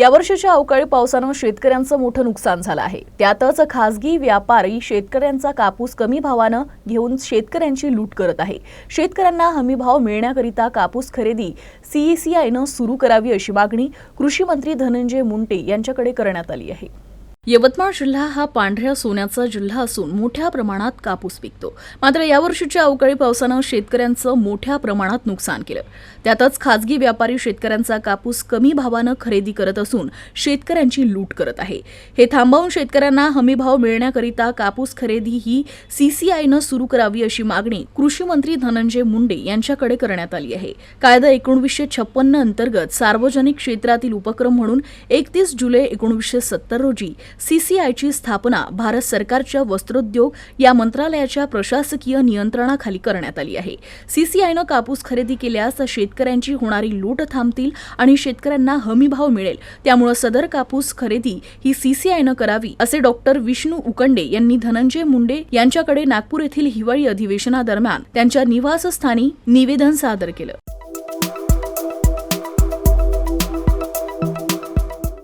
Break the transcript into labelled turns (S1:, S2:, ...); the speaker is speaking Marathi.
S1: यावर्षीच्या अवकाळी पावसानं शेतकऱ्यांचं मोठं नुकसान झालं आहे. त्यातच खासगी व्यापारी शेतकऱ्यांचा कापूस कमी भावानं घेऊन शेतकऱ्यांची लूट करत आहे. शेतकऱ्यांना हमी भाव मिळण्याकरिता कापूस खरेदी सीईसीआयनं सुरू करावी अशी मागणी कृषी मंत्री धनंजय मुंडे यांच्याकडे करण्यात आली आहे. यवतमाळ जिल्हा हा पांढऱ्या सोन्याचा जिल्हा असून मोठ्या प्रमाणात कापूस पिकतो. मात्र यावर्षीच्या अवकाळी पावसानं शेतकऱ्यांचं मोठ्या प्रमाणात नुकसान केलं. त्यातच खाजगी व्यापारी शेतकऱ्यांचा कापूस कमी भावानं खरेदी करत असून शेतकऱ्यांची लूट करत आहे. हे थांबवून शेतकऱ्यांना हमीभाव मिळण्याकरिता कापूस खरेदी ही सीसीआयनं सुरू करावी अशी मागणी कृषी मंत्री धनंजय मुंडे यांच्याकडे करण्यात आली आहे. कायदा एकोणवीसशे छप्पन्न अंतर्गत सार्वजनिक क्षेत्रातील उपक्रम म्हणून एकतीस जुलै एकोणीसशे सत्तर रोजी सीसीआयची स्थापना भारत सरकारच्या वस्त्रोद्योग या मंत्रालयाच्या प्रशासकीय नियंत्रणाखाली करण्यात आली आहे. सीसीआयनं कापूस खरेदी केल्यास शेतकऱ्यांची होणारी लूट थांबतील आणि शेतकऱ्यांना हमीभाव मिळेल. त्यामुळे सदर कापूस खरेदी ही सीसीआयनं करावी असे डॉक्टर विष्णू उकंडे यांनी धनंजय मुंडे यांच्याकडे नागपूर येथील हिवाळी अधिवेशनादरम्यान त्यांच्या निवासस्थानी निवेदन सादर केलं.